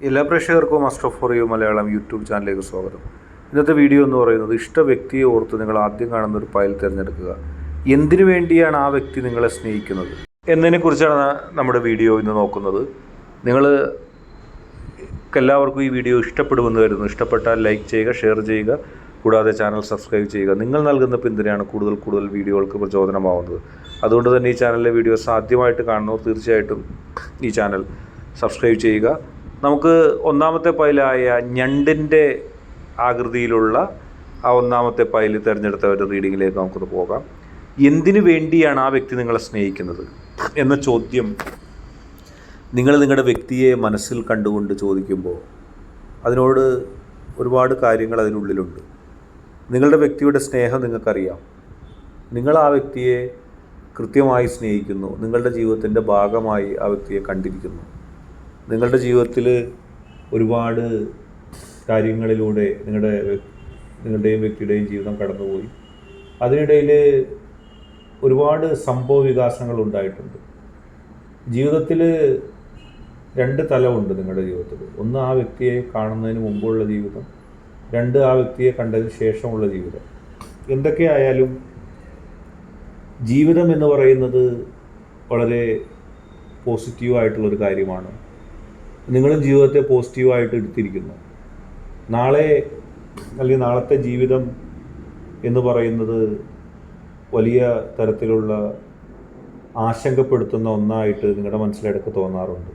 എല്ലാ പ്രേക്ഷകർക്കും master for you Malayalam YouTube ചാനലിലേക്ക് സ്വാഗതം. ഇന്നത്തെ വീഡിയോ എന്ന് പറയുന്നത് ഇഷ്ട വ്യക്തിയെ ഓർത്ത് നിങ്ങൾ ആദ്യം കാണുന്ന ഒരു ഫയൽ തിരഞ്ഞെടുക്കുക. എന്തിനു വേണ്ടിയാണ് ആ വ്യക്തി നിങ്ങളെ സ്നേഹിക്കുന്നത്? എന്നതിനെക്കുറിച്ചാണ് നമ്മുടെ വീഡിയോ ഇന്ന് നോക്കുന്നത്. നിങ്ങൾ എല്ലാവർക്കും ഈ വീഡിയോ ഇഷ്ടപ്പെടുമെന്ന് കരുതുന്നു. ഇഷ്ടപ്പെട്ടാൽ ലൈക്ക് ചെയ്യുക ഷെയർ ചെയ്യുക കൂടാതെ ചാനൽ സബ്സ്ക്രൈബ് ചെയ്യുക. നിങ്ങൾ നൽകുന്ന പിന്തുണയാണ് കൂടുതൽ കൂടുതൽ വീഡിയോകൾക്ക് പ്രചോദനമാവുന്നത്. അതുകൊണ്ട് തന്നെ ഈ ചാനലിലെ വീഡിയോസ് ആദ്യമായിട്ട് കാണുന്നവർ തീർച്ചയായിട്ടും ഈ ചാനൽ സബ്സ്ക്രൈബ് ചെയ്യുക. നമുക്ക് ഒന്നാമത്തെ പൈലായ ഞണ്ടിന്റെ ആകൃതിയിലുള്ള ആ ഒന്നാമത്തെ പൈൽ തിരഞ്ഞെടുത്ത ഒരു റീഡിങ്ങിലേക്ക് നമുക്കൊന്ന് പോകാം. എന്തിനു വേണ്ടിയാണ് ആ വ്യക്തി നിങ്ങളെ സ്നേഹിക്കുന്നത് എന്ന ചോദ്യം നിങ്ങൾ നിങ്ങളുടെ വ്യക്തിയെ മനസ്സിൽ കണ്ടുകൊണ്ട് ചോദിക്കുമ്പോൾ അതിനോട് ഒരുപാട് കാര്യങ്ങൾ അതിനുള്ളിലുണ്ട്. നിങ്ങളുടെ വ്യക്തിയുടെ സ്നേഹം നിങ്ങൾക്കറിയാം. നിങ്ങൾ ആ വ്യക്തിയെ കൃത്യമായി സ്നേഹിക്കുന്നു. നിങ്ങളുടെ ജീവിതത്തിന്റെ ഭാഗമായി ആ വ്യക്തിയെ കണ്ടിരിക്കുന്നു. നിങ്ങളുടെ ജീവിതത്തിൽ ഒരുപാട് കാര്യങ്ങളിലൂടെ നിങ്ങളുടെ നിങ്ങളുടെയും വ്യക്തിയുടെയും ജീവിതം കടന്നുപോയി. അതിനിടയിൽ ഒരുപാട് സംഭവ വികാസങ്ങൾ ഉണ്ടായിട്ടുണ്ട്. ജീവിതത്തിൽ രണ്ട് തലമുണ്ട് നിങ്ങളുടെ ജീവിതത്തിൽ ഒന്ന് ആ വ്യക്തിയെ കാണുന്നതിന് മുമ്പുള്ള ജീവിതം രണ്ട് ആ വ്യക്തിയെ കണ്ടതിന് ശേഷമുള്ള ജീവിതം. എന്തൊക്കെയായാലും ജീവിതം എന്ന് പറയുന്നത് വളരെ പോസിറ്റീവായിട്ടുള്ളൊരു കാര്യമാണ്. നിങ്ങളും ജീവിതത്തെ പോസിറ്റീവായിട്ട് എടുത്തിരിക്കുന്നു. നാളെ അല്ലെങ്കിൽ നാളത്തെ ജീവിതം എന്ന് പറയുന്നത് വലിയ തരത്തിലുള്ള ആശങ്കപ്പെടുത്തുന്ന ഒന്നായിട്ട് നിങ്ങളുടെ മനസ്സിലിടക്ക് തോന്നാറുണ്ട്.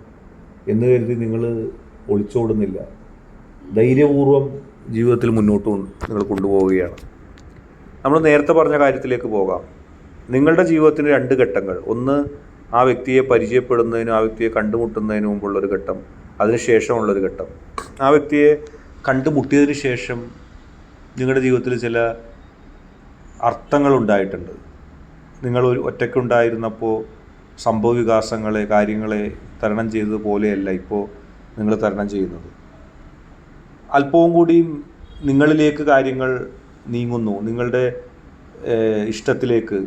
എന്ന് കരുതി നിങ്ങൾ ഒളിച്ചോടുന്നില്ല. ധൈര്യപൂർവം ജീവിതത്തിൽ മുന്നോട്ട് നിങ്ങൾ കൊണ്ടുപോവുകയാണ്. നമ്മൾ നേരത്തെ പറഞ്ഞ കാര്യത്തിലേക്ക് പോകാം. നിങ്ങളുടെ ജീവിതത്തിന് രണ്ട് ഘട്ടങ്ങൾ. ഒന്ന് ആ വ്യക്തിയെ പരിചയപ്പെടുന്നതിനും ആ വ്യക്തിയെ കണ്ടുമുട്ടുന്നതിന് മുമ്പുള്ളൊരു ഘട്ടം അതിനുശേഷമുള്ളൊരു ഘട്ടം. ആ വ്യക്തിയെ കണ്ടുമുട്ടിയതിന് ശേഷം നിങ്ങളുടെ ജീവിതത്തിൽ ചില അർത്ഥങ്ങൾ ഉണ്ടായിട്ടുണ്ട് നിങ്ങൾ ഒരു ഒറ്റയ്ക്കുണ്ടായിരുന്നപ്പോൾ സംഭവ വികാസങ്ങളെ കാര്യങ്ങളെ തരണം ചെയ്തതുപോലെയല്ല ഇപ്പോൾ നിങ്ങൾ തരണം ചെയ്യുന്നത്. അല്പവും കൂടിയും നിങ്ങളിലേക്ക് കാര്യങ്ങൾ നീങ്ങുന്നു. നിങ്ങളുടെ ഇഷ്ടത്തിലേക്ക്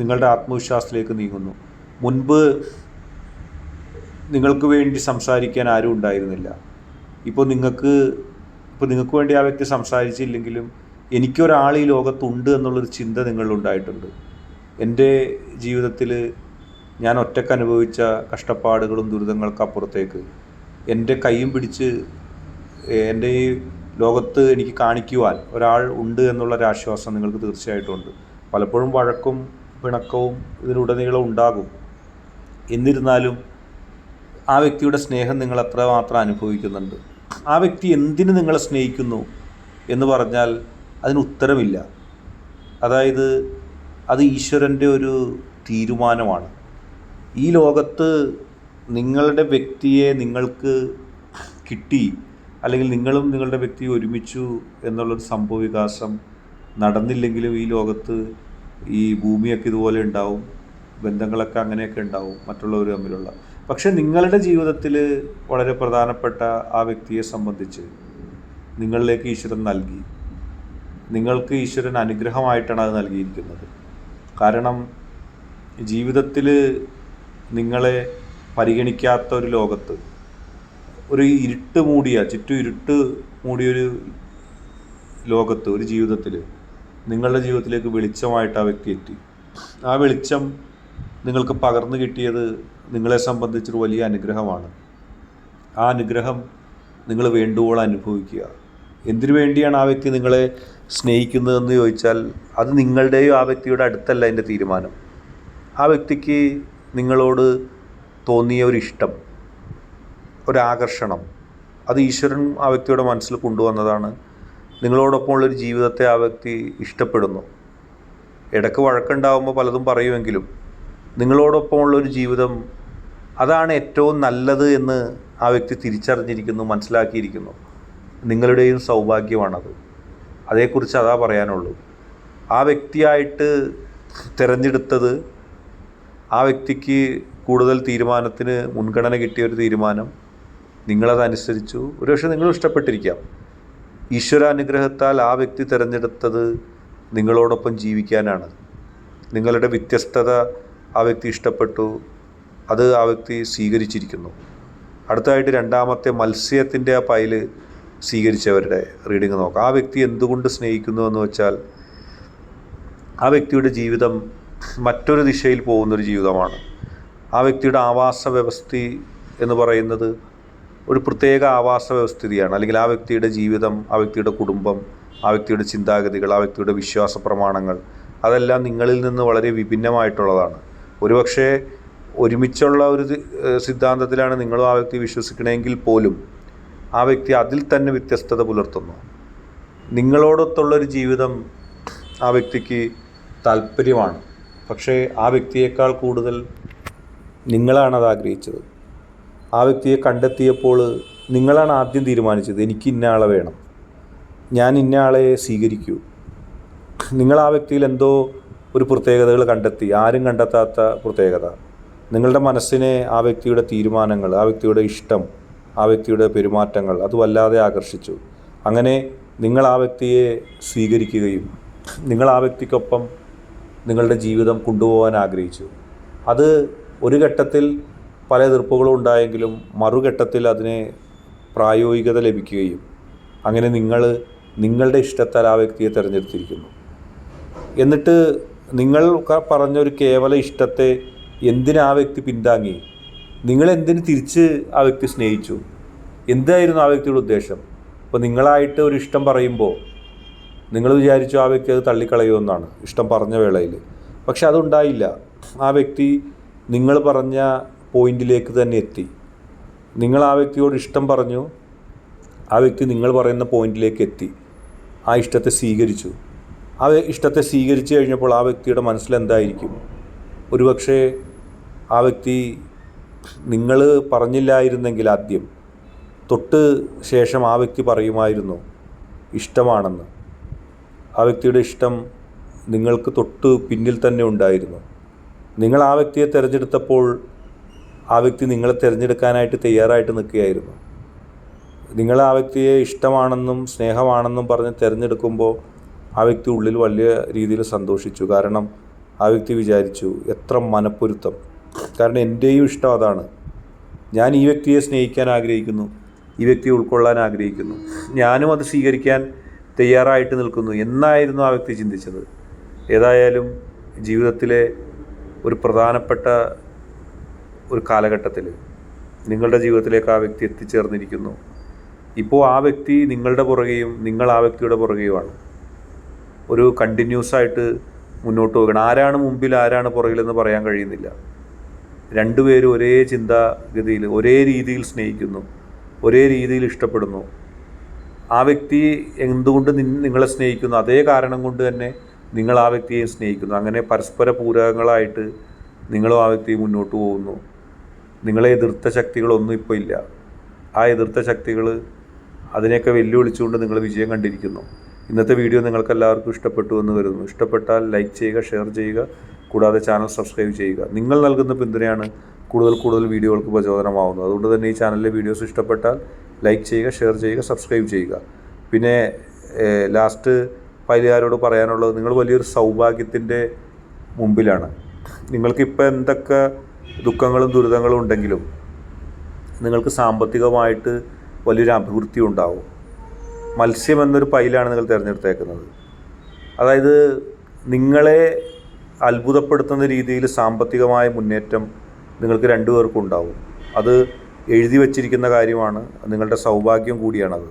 നിങ്ങളുടെ ആത്മവിശ്വാസത്തിലേക്ക് നീങ്ങുന്നു. മുൻപ് നിങ്ങൾക്ക് വേണ്ടി സംസാരിക്കാൻ ആരും ഉണ്ടായിരുന്നില്ല. ഇപ്പോൾ നിങ്ങൾക്ക് ഇപ്പോൾ നിങ്ങൾക്ക് വേണ്ടി ആ വ്യക്തി സംസാരിച്ചില്ലെങ്കിലും എനിക്കൊരാൾ ഈ ലോകത്തുണ്ട് എന്നുള്ളൊരു ചിന്ത നിങ്ങളിലുണ്ടായിട്ടുണ്ട്. എന്റെ ജീവിതത്തിൽ ഞാൻ ഒറ്റയ്ക്ക് അനുഭവിച്ച കഷ്ടപ്പാടുകളും ദുരിതങ്ങൾക്കപ്പുറത്തേക്ക് എന്റെ കൈയും പിടിച്ച് എന്റെ ഈ ലോകത്ത് എനിക്ക് കാണിക്കുവാൻ ഒരാൾ ഉണ്ട് എന്നുള്ളൊരു ആശ്വാസം നിങ്ങൾക്ക് തീർച്ചയായിട്ടും ഉണ്ട്. പലപ്പോഴും വഴക്കും പിണക്കവും ഇതിനുടനീളം ഉണ്ടാകും. എന്നിരുന്നാലും ആ വ്യക്തിയുടെ സ്നേഹം നിങ്ങൾ എത്രമാത്രം അനുഭവിക്കുന്നുണ്ട്. ആ വ്യക്തി എന്തിനു നിങ്ങളെ സ്നേഹിക്കുന്നു എന്ന് പറഞ്ഞാൽ അതിന് ഉത്തരമില്ല. അതായത് അത് ഈശ്വരന്റെ ഒരു തീരുമാനമാണ്. ഈ ലോകത്ത് നിങ്ങളുടെ വ്യക്തിയെ നിങ്ങൾക്ക് കിട്ടി അല്ലെങ്കിൽ നിങ്ങളും നിങ്ങളുടെ വ്യക്തിയും ഒരുമിച്ചു എന്നുള്ളൊരു സംഭവ വികാസം നടന്നില്ലെങ്കിലും ഈ ലോകത്ത് ഈ ഭൂമിയൊക്കെ ഇതുപോലെ ഉണ്ടാവും. ബന്ധങ്ങളൊക്കെ അങ്ങനെയൊക്കെ ഉണ്ടാവും മറ്റുള്ളവർ തമ്മിലുള്ള. പക്ഷെ നിങ്ങളുടെ ജീവിതത്തിൽ വളരെ പ്രധാനപ്പെട്ട ആ വ്യക്തിയെ സംബന്ധിച്ച് നിങ്ങളിലേക്ക് ഈശ്വരൻ നൽകി. നിങ്ങൾക്ക് ഈശ്വരൻ അനുഗ്രഹമായിട്ടാണ് അത് നൽകിയിരിക്കുന്നത്. കാരണം ജീവിതത്തിൽ നിങ്ങളെ പരിഗണിക്കാത്ത ഒരു ലോകത്ത് ഒരു ഇരുട്ട് മൂടിയ ചുറ്റും ഇരുട്ട് മൂടിയൊരു ലോകത്ത് ഒരു ജീവിതത്തിൽ നിങ്ങളുടെ ജീവിതത്തിലേക്ക് വെളിച്ചമായിട്ട് ആ വ്യക്തി എത്തി. ആ വെളിച്ചം നിങ്ങൾക്ക് പകർന്നു കിട്ടിയത് നിങ്ങളെ സംബന്ധിച്ചൊരു വലിയ അനുഗ്രഹമാണ്. ആ അനുഗ്രഹം നിങ്ങൾ വേണ്ടുവോളം അനുഭവിക്കുക. എന്തിനു വേണ്ടിയാണ് ആ വ്യക്തി നിങ്ങളെ സ്നേഹിക്കുന്നതെന്ന് ചോദിച്ചാൽ അത് നിങ്ങളുടെയോ ആ വ്യക്തിയുടെ അടുത്തല്ല എന്റെ തീരുമാനം. ആ വ്യക്തിക്ക് നിങ്ങളോട് തോന്നിയ ഒരു ഇഷ്ടം ഒരാകർഷണം അത് ഈശ്വരൻ ആ വ്യക്തിയുടെ മനസ്സിൽ കൊണ്ടുവന്നതാണ്. നിങ്ങളോടൊപ്പം നിങ്ങളോടൊപ്പമുള്ളൊരു ജീവിതത്തെ ആ വ്യക്തി ഇഷ്ടപ്പെടുന്നു. ഇടയ്ക്ക് വഴക്കുണ്ടാവുമ്പോൾ പലതും പറയുമെങ്കിലും നിങ്ങളോടൊപ്പമുള്ളൊരു ജീവിതം അതാണ് ഏറ്റവും നല്ലത് എന്ന് ആ വ്യക്തി തിരിച്ചറിഞ്ഞിരിക്കുന്നു മനസ്സിലാക്കിയിരിക്കുന്നു. നിങ്ങളുടെയും സൗഭാഗ്യമാണത്. അതേക്കുറിച്ച് അതാ പറയാനുള്ളൂ. ആ വ്യക്തിയായിട്ട് തിരഞ്ഞെടുത്തത് ആ വ്യക്തിക്ക് കൂടുതൽ തീരുമാനത്തിന് മുൻഗണന കിട്ടിയ ഒരു തീരുമാനം നിങ്ങളതനുസരിച്ചു. ഒരുപക്ഷെ നിങ്ങളും ഇഷ്ടപ്പെട്ടിരിക്കാം. ഈശ്വരാനുഗ്രഹത്താൽ ആ വ്യക്തി തിരഞ്ഞെടുത്തത് നിങ്ങളോടൊപ്പം ജീവിക്കാനാണ്. നിങ്ങളുടെ വ്യത്യസ്തത ആ വ്യക്തി ഇഷ്ടപ്പെട്ടു അത് ആ വ്യക്തി സ്വീകരിച്ചിരിക്കുന്നു. അടുത്തതായിട്ട് രണ്ടാമത്തെ മത്സ്യത്തിന്റെ ആ പൈൽ സ്വീകരിച്ചവരുടെ റീഡിങ് നോക്കാം. ആ വ്യക്തി എന്തുകൊണ്ട് സ്നേഹിക്കുന്നു എന്ന് വെച്ചാൽ ആ വ്യക്തിയുടെ ജീവിതം മറ്റൊരു ദിശയിൽ പോകുന്നൊരു ജീവിതമാണ്. ആ വ്യക്തിയുടെ ആവാസ വ്യവസ്ഥി എന്ന് പറയുന്നത് ഒരു പ്രത്യേക ആവാസ വ്യവസ്ഥിതിയാണ്. അല്ലെങ്കിൽ ആ വ്യക്തിയുടെ ജീവിതം ആ വ്യക്തിയുടെ കുടുംബം ആ വ്യക്തിയുടെ ചിന്താഗതികൾ ആ വ്യക്തിയുടെ വിശ്വാസ പ്രമാണങ്ങൾ അതെല്ലാം നിങ്ങളിൽ നിന്ന് വളരെ വിഭിന്നമായിട്ടുള്ളതാണ്. ഒരുപക്ഷെ ഒരുമിച്ചുള്ള ഒരു സിദ്ധാന്തത്തിലാണ് നിങ്ങളും ആ വ്യക്തി വിശ്വസിക്കണമെങ്കിൽ പോലും ആ വ്യക്തി അതിൽ തന്നെ വ്യത്യസ്തത പുലർത്തുന്നു. നിങ്ങളോടൊത്തുള്ളൊരു ജീവിതം ആ വ്യക്തിക്ക് താല്പര്യമാണ് പക്ഷേ ആ വ്യക്തിയേക്കാൾ കൂടുതൽ നിങ്ങളാണത് ആഗ്രഹിച്ചത്. ആ വ്യക്തിയെ കണ്ടെത്തിയപ്പോൾ നിങ്ങളാണ് ആദ്യം തീരുമാനിച്ചത് എനിക്ക് ഇന്ന ആളെ വേണം ഞാൻ ഇന്ന ആളെ സ്വീകരിക്കൂ. നിങ്ങൾ ആ വ്യക്തിയിൽ എന്തോ ഒരു പ്രത്യേകതകൾ കണ്ടെത്തി. ആരും കണ്ടെത്താത്ത പ്രത്യേകത. നിങ്ങളുടെ മനസ്സിനെ ആ വ്യക്തിയുടെ തീരുമാനങ്ങൾ ആ വ്യക്തിയുടെ ഇഷ്ടം ആ വ്യക്തിയുടെ പെരുമാറ്റങ്ങൾ അത് വല്ലാതെ ആകർഷിച്ചു. അങ്ങനെ നിങ്ങൾ ആ വ്യക്തിയെ സ്വീകരിക്കുകയും നിങ്ങൾ ആ വ്യക്തിക്കൊപ്പം നിങ്ങളുടെ ജീവിതം കൊണ്ടുപോകാൻ ആഗ്രഹിച്ചു. അത് ഒരു ഘട്ടത്തിൽ പല എതിർപ്പുകളും ഉണ്ടായെങ്കിലും മറുഘട്ടത്തിൽ അതിനെ പ്രായോഗികത ലഭിക്കുകയും അങ്ങനെ നിങ്ങൾ നിങ്ങളുടെ ഇഷ്ടത്താൽ ആ വ്യക്തിയെ തിരഞ്ഞെടുത്തിരിക്കുന്നു. എന്നിട്ട് നിങ്ങൾ പറഞ്ഞ പറഞ്ഞൊരു കേവല ഇഷ്ടത്തെ എന്തിനാ ആ വ്യക്തി പിന്താങ്ങി? നിങ്ങൾ എന്തിന് തിരിച്ച് ആ വ്യക്തി സ്നേഹിച്ചു? എന്തായിരുന്നു ആ വ്യക്തിയുടെ ഉദ്ദേശം? അപ്പോൾ നിങ്ങളായിട്ട് ഒരു ഇഷ്ടം പറയുമ്പോൾ നിങ്ങൾ വിചാരിച്ചു ആ വ്യക്തി അത് തള്ളിക്കളയുമെന്നാണ് ഇഷ്ടം പറഞ്ഞ വേളയിൽ. പക്ഷെ അതുണ്ടായില്ല. ആ വ്യക്തി നിങ്ങൾ പറഞ്ഞ പോയിന്റിലേക്ക് തന്നെ എത്തി. നിങ്ങൾ ആ വ്യക്തിയോട് ഇഷ്ടം പറഞ്ഞു ആ വ്യക്തി നിങ്ങൾ പറയുന്ന പോയിന്റിലേക്ക് എത്തി. ആ ഇഷ്ടത്തെ സ്വീകരിച്ചു. ആ ഇഷ്ടത്തെ സ്വീകരിച്ചു കഴിഞ്ഞപ്പോൾ ആ വ്യക്തിയുടെ മനസ്സിൽ എന്തായിരിക്കും ഒരുപക്ഷെ ആ വ്യക്തി നിങ്ങൾ പറഞ്ഞില്ലായിരുന്നെങ്കിൽ ആദ്യം തൊട്ട് ശേഷം ആ വ്യക്തി പറയുമായിരുന്നു ഇഷ്ടമാണെന്ന്. ആ വ്യക്തിയുടെ ഇഷ്ടം നിങ്ങൾക്ക് തൊട്ട് പിന്നിൽ തന്നെ ഉണ്ടായിരുന്നു. നിങ്ങൾ ആ വ്യക്തിയെ തിരഞ്ഞെടുത്തപ്പോൾ ആ വ്യക്തി നിങ്ങളെ തിരഞ്ഞെടുക്കാനായിട്ട് തയ്യാറായിട്ട് നിൽക്കുകയായിരുന്നു. നിങ്ങൾ ആ വ്യക്തിയെ ഇഷ്ടമാണെന്നും സ്നേഹമാണെന്നും പറഞ്ഞ് തിരഞ്ഞെടുക്കുമ്പോൾ ആ വ്യക്തി ഉള്ളിൽ വലിയ രീതിയിൽ സന്തോഷിച്ചു. കാരണം ആ വ്യക്തി വിചാരിച്ചു എത്ര മനപ്പൊരുത്തം. കാരണം എന്റെയും ഇഷ്ടം അതാണ്. ഞാൻ ഈ വ്യക്തിയെ സ്നേഹിക്കാൻ ആഗ്രഹിക്കുന്നു. ഈ വ്യക്തിയെ ഉൾക്കൊള്ളാൻ ആഗ്രഹിക്കുന്നു. ഞാനും അത് സ്വീകരിക്കാൻ തയ്യാറായിട്ട് നിൽക്കുന്നു. എന്നായിരുന്നു ആ വ്യക്തി ചിന്തിച്ചത്. ഏതായാലും ജീവിതത്തിലെ ഒരു പ്രധാനപ്പെട്ട ഒരു കാലഘട്ടത്തിൽ നിങ്ങളുടെ ജീവിതത്തിലേക്ക് ആ വ്യക്തി എത്തിച്ചേർന്നിരിക്കുന്നു. ഇപ്പോൾ ആ വ്യക്തി നിങ്ങളുടെ പുറകെയും നിങ്ങൾ ആ വ്യക്തിയുടെ പുറകെയുമാണ്. ഒരു കണ്ടിന്യൂസ് ആയിട്ട് മുന്നോട്ട് പോകണം. ആരാണ് മുമ്പിൽ ആരാണ് പുറകിലെന്ന് പറയാൻ കഴിയുന്നില്ല. രണ്ടുപേരും ഒരേ ചിന്താഗതിയിൽ ഒരേ രീതിയിൽ സ്നേഹിക്കുന്നു ഒരേ രീതിയിൽ ഇഷ്ടപ്പെടുന്നു. ആ വ്യക്തി എന്തുകൊണ്ട് നിങ്ങളെ സ്നേഹിക്കുന്നു? അതേ കാരണം കൊണ്ട് തന്നെ നിങ്ങൾ ആ വ്യക്തിയെ സ്നേഹിക്കുന്നു. അങ്ങനെ പരസ്പര പൂരകങ്ങളായിട്ട് നിങ്ങളും ആ വ്യക്തിയും മുന്നോട്ട് പോകുന്നു. നിങ്ങളെ എതിർത്ത ശക്തികളൊന്നും ഇപ്പോൾ ഇല്ല. ആ എതിർത്ത ശക്തികൾ അതിനെയൊക്കെ വെല്ലുവിളിച്ചുകൊണ്ട് നിങ്ങൾ വിജയം കണ്ടിരിക്കുന്നു. ഇന്നത്തെ വീഡിയോ നിങ്ങൾക്ക് എല്ലാവർക്കും ഇഷ്ടപ്പെട്ടു എന്ന് കരുതുന്നു. ഇഷ്ടപ്പെട്ടാൽ ലൈക്ക് ചെയ്യുക ഷെയർ ചെയ്യുക കൂടാതെ ചാനൽ സബ്സ്ക്രൈബ് ചെയ്യുക. നിങ്ങൾ നൽകുന്ന പിന്തുണയാണ് കൂടുതൽ കൂടുതൽ വീഡിയോകൾക്ക് പ്രചോദനമാവുന്നത്. അതുകൊണ്ട് തന്നെ ഈ ചാനലിലെ വീഡിയോസ് ഇഷ്ടപ്പെട്ടാൽ ലൈക്ക് ചെയ്യുക ഷെയർ ചെയ്യുക സബ്സ്ക്രൈബ് ചെയ്യുക. പിന്നെ ലാസ്റ്റ് പൈലുകാരോട് പറയാനുള്ളത് നിങ്ങൾ വലിയൊരു സൗഭാഗ്യത്തിന്റെ മുമ്പിലാണ്. നിങ്ങൾക്കിപ്പോൾ എന്തൊക്കെ ദുഃഖങ്ങളും ദുരിതങ്ങളും ഉണ്ടെങ്കിലും നിങ്ങൾക്ക് സാമ്പത്തികമായിട്ട് വലിയൊരു അഭിവൃദ്ധി ഉണ്ടാവും. മത്സ്യം എന്നൊരു പൈലാണ് നിങ്ങൾ തിരഞ്ഞെടുത്തേക്കുന്നത്. അതായത് നിങ്ങളെ അത്ഭുതപ്പെടുത്തുന്ന രീതിയിൽ സാമ്പത്തികമായ മുന്നേറ്റം നിങ്ങൾക്ക് രണ്ടുപേർക്കും ഉണ്ടാവും. അത് എഴുതി വച്ചിരിക്കുന്ന കാര്യമാണ്. നിങ്ങളുടെ സൗഭാഗ്യം കൂടിയാണത്.